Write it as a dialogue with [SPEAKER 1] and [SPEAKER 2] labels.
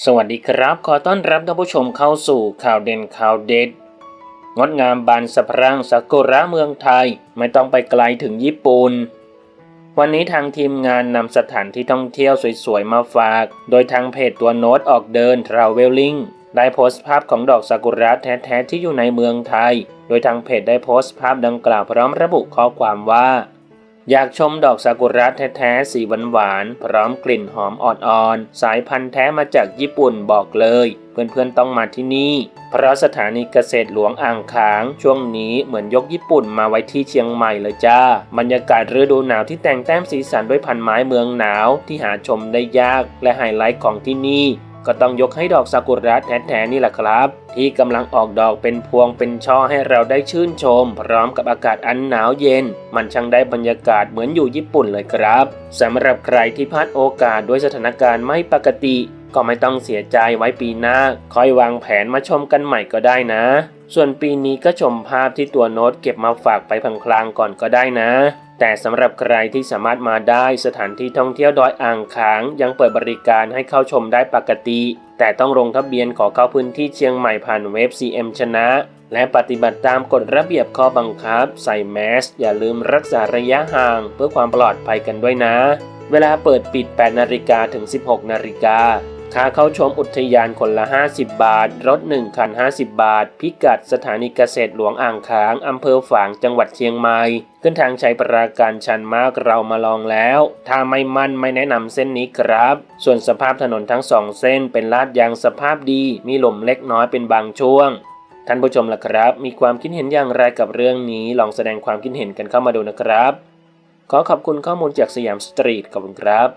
[SPEAKER 1] สวัสดีครับ ขอต้อนรับท่านผู้ชมเข้าสู่ข่าวเด่นข่าวเด็ด งดงามบานสะพรั่งซากุระเมืองไทยไม่ต้องไปไกลถึงญี่ปุ่น วันนี้ทางทีมงานนำสถานที่ท่องเที่ยวสวยๆ มาฝาก โดยทางเพจตัวโน้ตออกเดิน Traveling ได้โพสต์ภาพของดอกซากุระแท้ๆที่อยู่ในเมืองไทย โดยทางเพจได้โพสต์ภาพดังกล่าวพร้อมระบุข้อความว่า อยากชมดอกซากุระแท้ๆสีหวานๆพร้อมกลิ่นหอมอ่อนๆ สายพันธุ์แท้มาจากญี่ปุ่นบอกเลย เพื่อนๆต้องมาที่นี่ เพราะสถานีเกษตรหลวงอ่างขาง ช่วงนี้เหมือนยกญี่ปุ่นมาไว้ที่เชียงใหม่เลยจ้า บรรยากาศฤดูหนาวที่แต่งแต้มสีสันด้วยพันไม้เมืองหนาวที่หาชมได้ยากและไฮไลท์ของที่นี่ ก็ต้องยกให้ดอกซากุระแท้ๆนี่แหละครับ ที่กำลังออกดอกเป็นพวงเป็นช่อให้เราได้ชื่นชม พร้อมกับอากาศอันหนาวเย็น มันช่างได้บรรยากาศเหมือนอยู่ญี่ปุ่นเลยครับสำหรับใครที่พลาดโอกาสด้วยสถานการณ์ไม่ปกติ ก็ไม่ต้องเสียใจไว้ปีหน้า ค่อยวางแผนมาชมกันใหม่ก็ได้นะ ส่วนปีนี้ก็ชมภาพที่ตัวโน้ตเก็บมาฝากไปพลางๆก่อนก็ได้นะ แต่สำหรับใครที่สามารถมาได้สถานที่ท่องเที่ยวดอยอ่างขาง ยังเปิดบริการให้เข้าชมได้ปกติ แต่ต้องลงทะเบียนขอเข้าพื้นที่เชียงใหม่ผ่านเว็บ CM ชนะและปฏิบัติตามกฎระเบียบข้อบังคับ ใส่แมส อย่าลืมรักษาระยะห่างเพื่อความปลอดภัยกันด้วยนะ เวลาเปิดปิด 8 นาฬิกาถึง 16 นาฬิกา ค่าเข้าชมอุทยานคนละ 50 บาท รถ 1 คัน 50 บาท พิกัดสถานีเกษตรหลวงอ่างขาง อำเภอฝาง จังหวัดเชียงใหม่ ขึ้นทางชัยปราการชันมากเรามาลองแล้ว ถ้าไม่มั่นไม่แนะนำเส้นนี้ครับ ส่วนสภาพถนนทั้งสองเส้นเป็นลาดยางสภาพดี มีลมเล็กน้อยเป็นบางช่วง ท่านผู้ชมล่ะครับ มีความคิดเห็นอย่างไรกับเรื่องนี้ ลองแสดงความคิดเห็นกันเข้ามาดูนะครับ ขอขอบคุณข้อมูลจากสยามสตรีทขอบคุณครับ